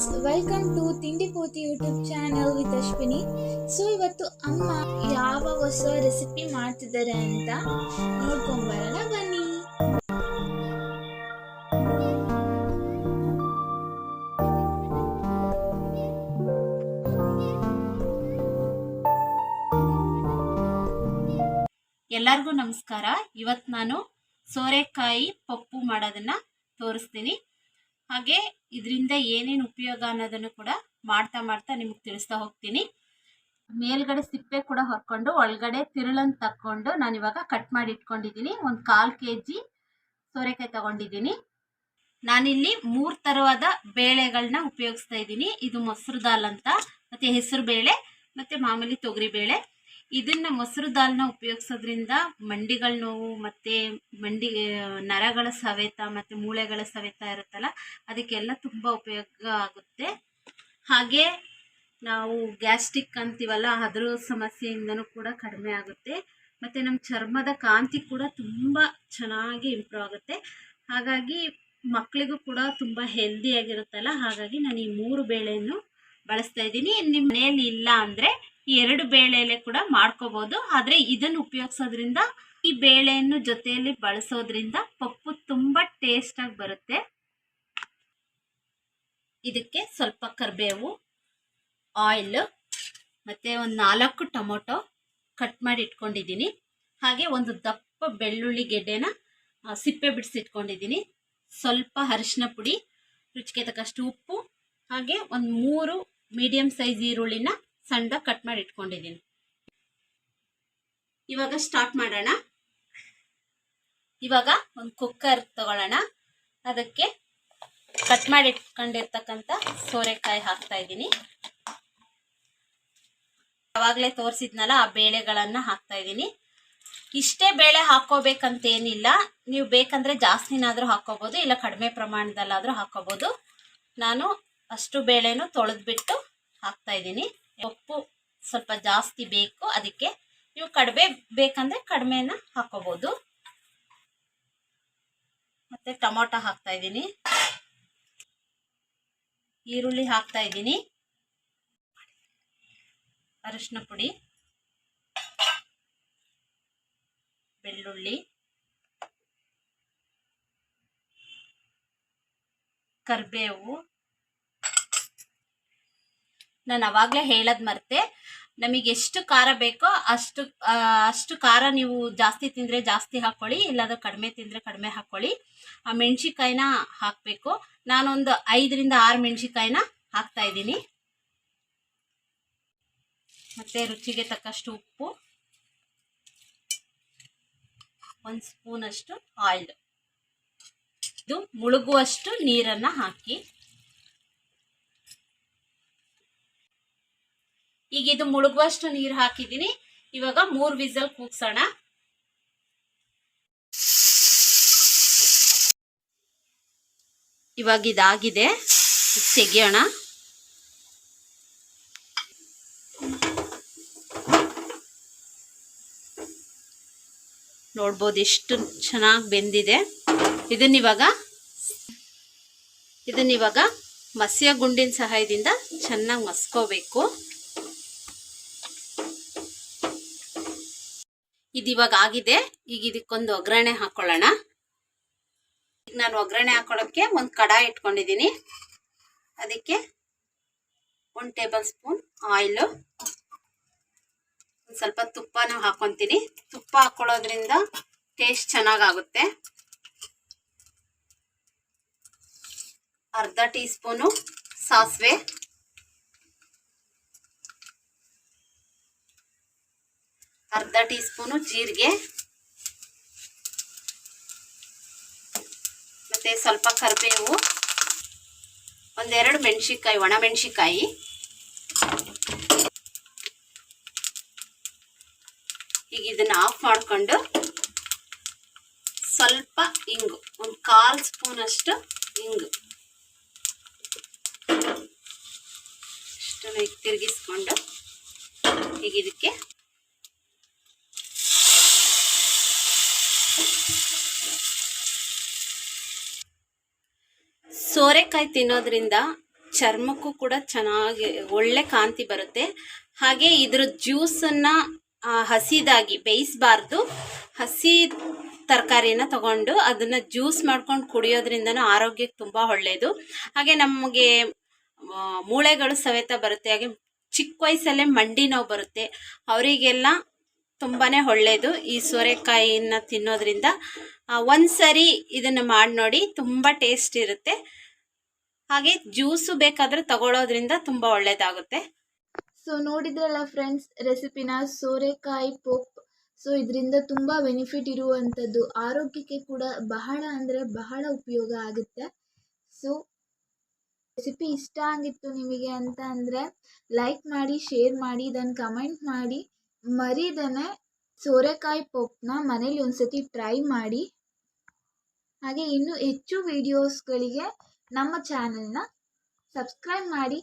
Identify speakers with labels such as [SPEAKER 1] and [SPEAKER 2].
[SPEAKER 1] Friends welcome to Tindi Poothi YouTube channel with Ashwini so ಇವತ್ತು ಅಮ್ಮ ಯಾವ ಹೊಸ ರೆಸಿಪಿ ಮಾಡ್ತಿದ್ದಾರೆ ಅಂತ ನೋಡ್ಕೊಂಬರೋಣ ಬನ್ನಿ.
[SPEAKER 2] ಎಲ್ಲರಿಗೂ ನಮಸ್ಕಾರ. ಇವತ್ತು ನಾನು ಸೋರೆಕಾಯಿ ಪಪ್ಪು ಮಾಡೋದನ್ನ ತೋರಿಸ್ತೀನಿ. ಹಾಗೆ ಇದರಿಂದ ಏನೇನು ಉಪಯೋಗ ಅನ್ನೋದನ್ನು ಕೂಡ ಮಾಡ್ತಾ ಮಾಡ್ತಾ ನಿಮಗೆ ತಿಳಿಸ್ತಾ ಹೋಗ್ತೀನಿ. ಮೇಲ್ಗಡೆ ಸಿಪ್ಪೆ ಕೂಡ ಹೊರ್ಕೊಂಡು ಒಳಗಡೆ ತಿರುಳನ್ನು ತಕ್ಕೊಂಡು ನಾನು ಇವಾಗ ಕಟ್ ಮಾಡಿ ಇಟ್ಕೊಂಡಿದ್ದೀನಿ. ಒಂದು ಕಾಲು ಕೆ ಜಿ ಸೋರೆಕಾಯಿ ತಗೊಂಡಿದ್ದೀನಿ. ನಾನಿಲ್ಲಿ ಮೂರು ಥರವಾದ ಬೇಳೆಗಳನ್ನ ಉಪಯೋಗಿಸ್ತಾ ಇದ್ದೀನಿ. ಇದು ಮೊಸರು ದಾಲ್ ಅಂತ, ಮತ್ತು ಹೆಸರು ಬೇಳೆ, ಮತ್ತು ಮಾಮೂಲಿ ತೊಗರಿ ಬೇಳೆ. ಇದನ್ನ ಮೊಸರು ದಾಲ್ನ ಉಪಯೋಗಿಸೋದ್ರಿಂದ ಮಂಡಿಗಳ ನೋವು ಮತ್ತು ಮಂಡಿ ನರಗಳ ಸವೆತ ಮತ್ತು ಮೂಳೆಗಳ ಸವೆತ ಇರುತ್ತಲ್ಲ, ಅದಕ್ಕೆಲ್ಲ ತುಂಬ ಉಪಯೋಗ ಆಗುತ್ತೆ. ಹಾಗೆ ನಾವು ಗ್ಯಾಸ್ಟ್ರಿಕ್ ಅಂತೀವಲ್ಲ, ಅದ್ರ ಸಮಸ್ಯೆಯಿಂದನೂ ಕೂಡ ಕಡಿಮೆ ಆಗುತ್ತೆ. ಮತ್ತು ನಮ್ಮ ಚರ್ಮದ ಕಾಂತಿ ಕೂಡ ತುಂಬ ಚೆನ್ನಾಗಿ ಇಂಪ್ರೂವ್ ಆಗುತ್ತೆ. ಹಾಗಾಗಿ ಮಕ್ಕಳಿಗೂ ಕೂಡ ತುಂಬ ಹೆಲ್ದಿಯಾಗಿರುತ್ತಲ್ಲ ಹಾಗಾಗಿ ನಾನು ಈ ಮೂರು ಬೇಳೆಯನ್ನು ಬಳಸ್ತಾ ಇದ್ದೀನಿ. ನಿಮ್ಮ ಮನೆಯಲ್ಲಿ ಇಲ್ಲ ಅಂದರೆ ಎರಡು ಬೇಳೆಲೆ ಕೂಡ ಮಾಡ್ಕೋಬಹುದು ಆದರೆ ಇದನ್ನು ಉಪಯೋಗಿಸೋದ್ರಿಂದ, ಈ ಬೇಳೆಯನ್ನು ಜೊತೆಯಲ್ಲಿ ಬಳಸೋದ್ರಿಂದ ಪಪ್ಪು ತುಂಬ ಟೇಸ್ಟಾಗಿ ಬರುತ್ತೆ. ಇದಕ್ಕೆ ಸ್ವಲ್ಪ ಕರಿಬೇವು, ಆಯಿಲ್, ಮತ್ತೆ ಒಂದು ನಾಲ್ಕು ಟೊಮೊಟೊ ಕಟ್ ಮಾಡಿ ಇಟ್ಕೊಂಡಿದ್ದೀನಿ. ಹಾಗೆ ಒಂದು ದಪ್ಪ ಬೆಳ್ಳುಳ್ಳಿ ಗೆಡ್ಡೆನ ಸಿಪ್ಪೆ ಸಿಪ್ಪೆ ಬಿಡಿಸಿಟ್ಕೊಂಡಿದ್ದೀನಿ ಸ್ವಲ್ಪ ಅರಿಶಿನ ಪುಡಿ, ರುಚಿಗೆ ತಕ್ಕಷ್ಟು ಉಪ್ಪು, ಹಾಗೆ ಒಂದು ಮೂರು ಮೀಡಿಯಮ್ ಸೈಜ್ ಈರುಳ್ಳಿನ ಸಣ್ಣದಾಗಿ ಕಟ್ ಮಾಡಿ ಇಟ್ಕೊಂಡಿದ್ದೀನಿ. ಇವಾಗ ಸ್ಟಾರ್ಟ್ ಮಾಡೋಣ. ಇವಾಗ ಒಂದು ಕುಕ್ಕರ್ ತಗೊಳ್ಳೋಣ. ಅದಕ್ಕೆ ಕಟ್ ಮಾಡಿ ಇಟ್ಕೊಂಡಿರ್ತಕ್ಕಂಥ ಸೋರೆಕಾಯಿ ಹಾಕ್ತಾ ಇದ್ದೀನಿ. ಅವಾಗಲೇ ತೋರಿಸಿದ್ನಲ್ಲ ಆ ಬೇಳೆಗಳನ್ನು ಹಾಕ್ತಾ ಇದ್ದೀನಿ. ಇಷ್ಟೇ ಬೇಳೆ ಹಾಕೋಬೇಕಂತ ಏನಿಲ್ಲ ನೀವು ಬೇಕಂದ್ರೆ ಜಾಸ್ತಿನಾದರೂ ಹಾಕೋಬೋದು ಇಲ್ಲ ಕಡಿಮೆ ಪ್ರಮಾಣದಲ್ಲಾದರೂ ಹಾಕೋಬೋದು ನಾನು ಅಷ್ಟು ಬೇಳೆನೂ ತೊಳೆದ್ಬಿಟ್ಟು ಹಾಕ್ತಾ ಇದ್ದೀನಿ. ಸ್ವಲ್ಪ ಜಾಸ್ತಿ ಬೇಕು, ಅದಕ್ಕೆ ನೀವು ಕಡಿಮೆ ಬೇಕಂದ್ರೆ ಕಡಿಮೆನ ಹಾಕೋಬಹುದು ಮತ್ತೆ ಟೊಮೊಟೊ ಹಾಕ್ತಾ ಇದ್ದೀನಿ. ಈರುಳ್ಳಿ ಹಾಕ್ತಾ ಇದ್ದೀನಿ. ಅರಿಶಿನ ಪುಡಿ, ಬೆಳ್ಳುಳ್ಳಿ, ಕರಿಬೇವು. ನಾನು ಅವಾಗಲೇ ಹೇಳದ್ ಮರ್ತೆ ನಮಗೆ ಎಷ್ಟು ಖಾರ ಬೇಕೋ ಅಷ್ಟು ಅಷ್ಟು ಖಾರ ನೀವು ಜಾಸ್ತಿ ತಿಂದರೆ ಜಾಸ್ತಿ ಹಾಕ್ಕೊಳ್ಳಿ, ಇಲ್ಲಾಂದ್ರೆ ಕಡಿಮೆ ತಿಂದರೆ ಕಡಿಮೆ ಹಾಕ್ಕೊಳ್ಳಿ. ಆ ಮೆಣಸಿಕಾಯಿನ ಹಾಕಬೇಕು. ನಾನೊಂದು ಐದರಿಂದ ಆರು ಮೆಣಸಿಕಾಯಿನ ಹಾಕ್ತಾ ಇದ್ದೀನಿ. ಮತ್ತು ರುಚಿಗೆ ತಕ್ಕಷ್ಟು ಉಪ್ಪು. ಒಂದು ಸ್ಪೂನಷ್ಟು ಆಯಿಲ್. ಇದು ಮುಳುಗುವಷ್ಟು ನೀರನ್ನು ಹಾಕಿ. ಈಗ ಇದು ಮುಳುಗುವಷ್ಟು ನೀರು ಹಾಕಿದ್ದೀನಿ. ಇವಾಗ ಮೂರು ವಿಸಲ್ ಕೂಗ್ಸೋಣ. ಇವಾಗ ಇದಾಗಿದೆ. ತೆಗಿಯೋಣ. ನೋಡ್ಬೋದು ಎಷ್ಟು ಚೆನ್ನಾಗಿ ಬೆಂದಿದೆ. ಇದನ್ನಿವಾಗ ಇದನ್ನಿವಾಗ ಮಸಿಯ ಗುಂಡಿನ ಸಹಾಯದಿಂದ ಚೆನ್ನಾಗಿ ಮಸ್ಕೋಬೇಕು. ಇದಿವಾಗ ಆಗಿದೆ. ಈಗ ಇದಕ್ಕೊಂದು ಒಗ್ಗರಣೆ ಹಾಕೊಳ್ಳೋಣ. ಈಗ ನಾನು ಒಗ್ಗರಣೆ ಹಾಕೊಳ್ಳೋಕ್ಕೆ ಒಂದು ಕಡಾಯಿ ಇಟ್ಕೊಂಡಿದ್ದೀನಿ. ಅದಕ್ಕೆ ಒಂದು ಟೇಬಲ್ ಸ್ಪೂನ್ ಆಯಿಲು. ಒಂದು ಸ್ವಲ್ಪ ತುಪ್ಪನ ಹಾಕೊತೀನಿ ತುಪ್ಪ ಹಾಕೊಳ್ಳೋದ್ರಿಂದ ಟೇಸ್ಟ್ ಚೆನ್ನಾಗಾಗುತ್ತೆ. ಅರ್ಧ ಟೀ ಸ್ಪೂನು ಸಾಸಿವೆ. ಅರ್ಧ ಟೀ ಸ್ಪೂನು ಜೀರಿಗೆ. ಮತ್ತು ಸ್ವಲ್ಪ ಕರಿಬೇವು. ಒಂದೆರಡು ಮೆಣಸಿನ್ಕಾಯಿ, ಒಣ ಮೆಣಸಿನ್ಕಾಯಿ. ಈಗ ಇದನ್ನ ಆಫ್ ಮಾಡಿಕೊಂಡು ಸ್ವಲ್ಪ ಇಂಗು, ಒಂದು ಕಾಲು ಸ್ಪೂನ್ ಅಷ್ಟು ಇಂಗು. ಅಷ್ಟು ತಿರುಗಿಸ್ಕೊಂಡು ಈಗ ಇದಕ್ಕೆ ಸೋರೆಕಾಯಿ ತಿನ್ನೋದ್ರಿಂದ ಚರ್ಮಕ್ಕೂ ಕೂಡ ಚೆನ್ನಾಗಿ ಒಳ್ಳೆ ಕಾಂತಿ ಬರುತ್ತೆ. ಹಾಗೆ ಇದ್ರ ಜ್ಯೂಸನ್ನು ಹಸಿದಾಗಿ ಬೇಯಿಸಬಾರ್ದು. ಹಸಿ ತರಕಾರಿನ ತಗೊಂಡು ಅದನ್ನು ಜ್ಯೂಸ್ ಮಾಡ್ಕೊಂಡು ಕುಡಿಯೋದ್ರಿಂದನೂ ಆರೋಗ್ಯಕ್ಕೆ ತುಂಬ ಒಳ್ಳೆಯದು ಹಾಗೆ ನಮಗೆ ಮೂಳೆಗಳು ಸವೆತ ಬರುತ್ತೆ. ಹಾಗೆ ಚಿಕ್ಕ ವಯಸ್ಸಲ್ಲೇ ಮಂಡಿ ನೋವು ಬರುತ್ತೆ. ಅವರಿಗೆಲ್ಲ ತುಂಬಾ ಒಳ್ಳೆಯದು ಈ ಸೋರೆಕಾಯಿನ ತಿನ್ನೋದ್ರಿಂದ. ಒಂದು ಸರಿ ಇದನ್ನು ಮಾಡಿ ನೋಡಿ, ತುಂಬ ಟೇಸ್ಟ್ ಇರುತ್ತೆ. ಹಾಗೆ ಜ್ಯೂಸು ಬೇಕಾದರೆ ತಗೊಳ್ಳೋದ್ರಿಂದ ತುಂಬ ಒಳ್ಳೆಯದಾಗುತ್ತೆ
[SPEAKER 1] ಸೊ ನೋಡಿದ್ರಲ್ಲ ಫ್ರೆಂಡ್ಸ್ ರೆಸಿಪಿನ ಸೋರೆಕಾಯಿ ಪೋಪ್. ಸೊ ಇದರಿಂದ ತುಂಬ ಬೆನಿಫಿಟ್ ಇರುವಂಥದ್ದು ಆರೋಗ್ಯಕ್ಕೆ ಕೂಡ ಬಹಳ ಅಂದರೆ ಬಹಳ ಉಪಯೋಗ ಆಗುತ್ತೆ. ಸೊ ರೆಸಿಪಿ ಇಷ್ಟ ಆಗಿತ್ತು ನಿಮಗೆ ಅಂತ ಅಂದರೆ ಲೈಕ್ ಮಾಡಿ ಶೇರ್ ಮಾಡಿ, ಇದನ್ನು ಕಮೆಂಟ್ ಮಾಡಿ. ಮರಿದನೆ ಸೋರೆಕಾಯಿ ಪೊಪ್ಪನ್ನ ಮನೇಲಿ ಒಂದ್ಸತಿ ಟ್ರೈ ಮಾಡಿ. ಹಾಗೆ ಇನ್ನೂ ಹೆಚ್ಚು ವಿಡಿಯೋಸ್ಗಳಿಗೆ ನಮ್ಮ ಚಾನಲ್ನ ಸಬ್ಸ್ಕ್ರೈಬ್ ಮಾಡಿ.